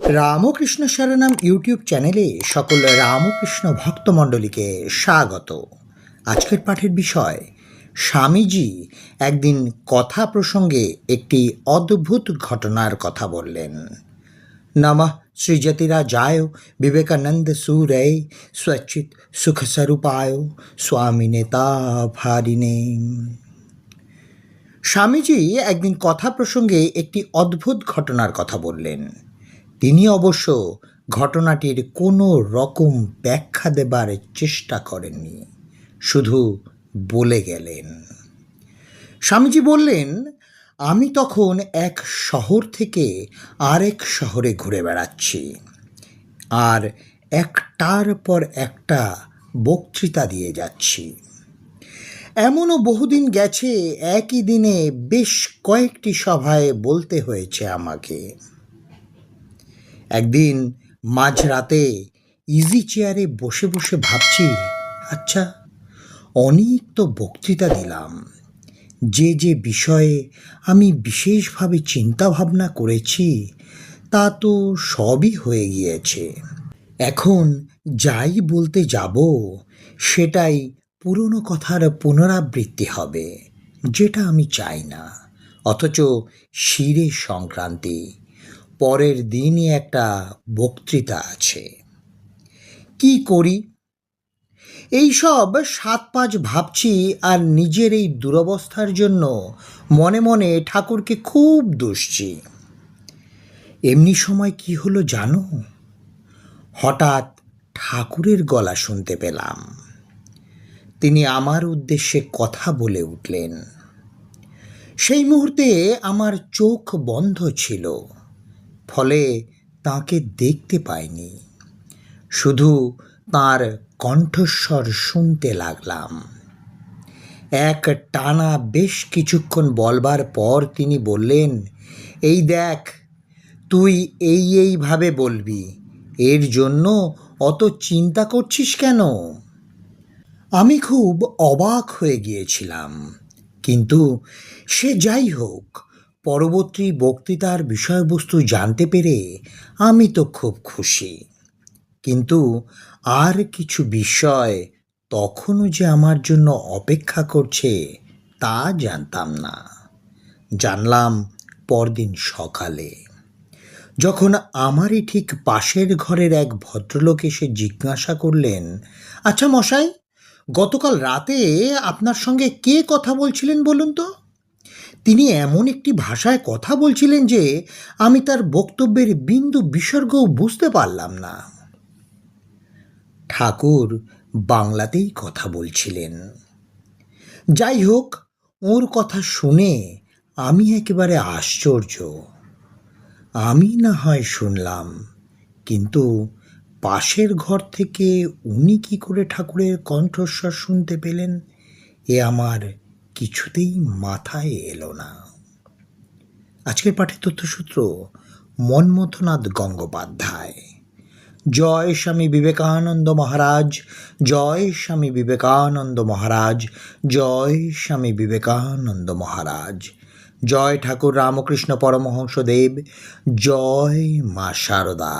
Ramakrishna শরণম YouTube চ্যানেলে সকল রামকৃষ্ণ ভক্তমণ্ডলীকে স্বাগত। আজকের পাঠের বিষয়, স্বামীজি একদিন কথা প্রসঙ্গে একটি অদ্ভুত ঘটনার কথা বললেন। নমঃ সৃজতিরা যায়, বিবেকানন্দ সুরে, স্বচ্ছিত সুখস্বরূপায়, স্বামী নেতা ভারিণে। স্বামীজি একদিন কথা প্রসঙ্গে একটি অদ্ভুত ঘটনার কথা বললেন। তিনি অবশ্য ঘটনাটির কোনো রকম ব্যাখ্যা দেবার চেষ্টা করেননি, শুধু বলে গেলেন। স্বামীজি বললেন, আমি তখন এক শহর থেকে আরেক শহরে ঘুরে বেড়াচ্ছি, আর একটার পর একটা বক্তৃতা দিয়ে যাচ্ছি। এমনও বহুদিন গেছে, একই দিনে বেশ কয়েকটি সভায় বলতে হয়েছে আমাকে। একদিন মাঝরাতে ইজি চেয়ারে বসে বসে ভাবছি আচ্ছা অনেক তো বক্তৃতা দিলাম। যে যে বিষয়ে আমি বিশেষভাবে চিন্তা ভাবনা করেছি, তা তো সবই হয়ে গিয়েছে। এখন যাই বলতে যাব, সেটাই পুরনো কথার পুনরাবৃত্তি হবে, যেটা আমি চাই না, অথচ শিরে সংক্রান্তি। পরের দিনই একটা বক্তৃতা আছে। কি করি? এই সব সাত পাঁচ ভাবছি আর নিজের এই দুরবস্থার জন্য মনে মনে ঠাকুরকে খুব দুষছি। এমনি সময় কি হলো জানো? হঠাৎ ঠাকুরের গলা শুনতে পেলাম। তিনি আমার উদ্দেশ্যে কথা বলে উঠলেন। সেই মুহূর্তে আমার চোখ বন্ধ ছিল। ফলে তাকে দেখতে পাইনি। শুধু তার কণ্ঠস্বর শুনতে লাগলাম। এক টানা বেশ কিছুক্ষণ বলবার পর তিনি বললেন, এই দেখ, তুই এই এইভাবে বলবি, এর জন্য অত চিন্তা করছিস কেন? আমি খুব অবাক হয়ে গিয়েছিলাম, কিন্তু সে যাই হোক পরবর্তী বক্তৃতার বিষয়বস্তু জানতে পেরে আমি তো খুব খুশি। কিন্তু আর কিছু বিষয় তখনও যে আমার জন্য অপেক্ষা করছে তা জানতাম না। জানলাম পরদিন সকালে। যখন আমারই ঠিক পাশের ঘরের এক ভদ্রলোক এসে জিজ্ঞাসা করলেন আচ্ছা মশাই, গতকাল রাতে আপনার সঙ্গে কে কথা বলছিলেন বলুন তো? তিনি এমন একটি ভাষায় কথা বলছিলেন যে আমি তার বক্তব্যের বিন্দু বিসর্গও বুঝতে পারলাম না। ঠাকুর বাংলাতেই কথা বলছিলেন। যাই হোক, ওর কথা শুনে আমি একেবারে আশ্চর্য। আমি না হয় শুনলাম, কিন্তু পাশের ঘর থেকে উনি কি করে ঠাকুরের কণ্ঠস্বর শুনতে পেলেন, এ আমার কিছুতেই মাথায় এলো না। আজকের পাঠের তথ্যসূত্র, মনমথনাথ গঙ্গোপাধ্যায়। জয় স্বামী বিবেকানন্দ মহারাজ, জয় স্বামী বিবেকানন্দ মহারাজ, জয় স্বামী বিবেকানন্দ মহারাজ। জয় ঠাকুর রামকৃষ্ণ পরমহংসদেব, জয় মা শারদা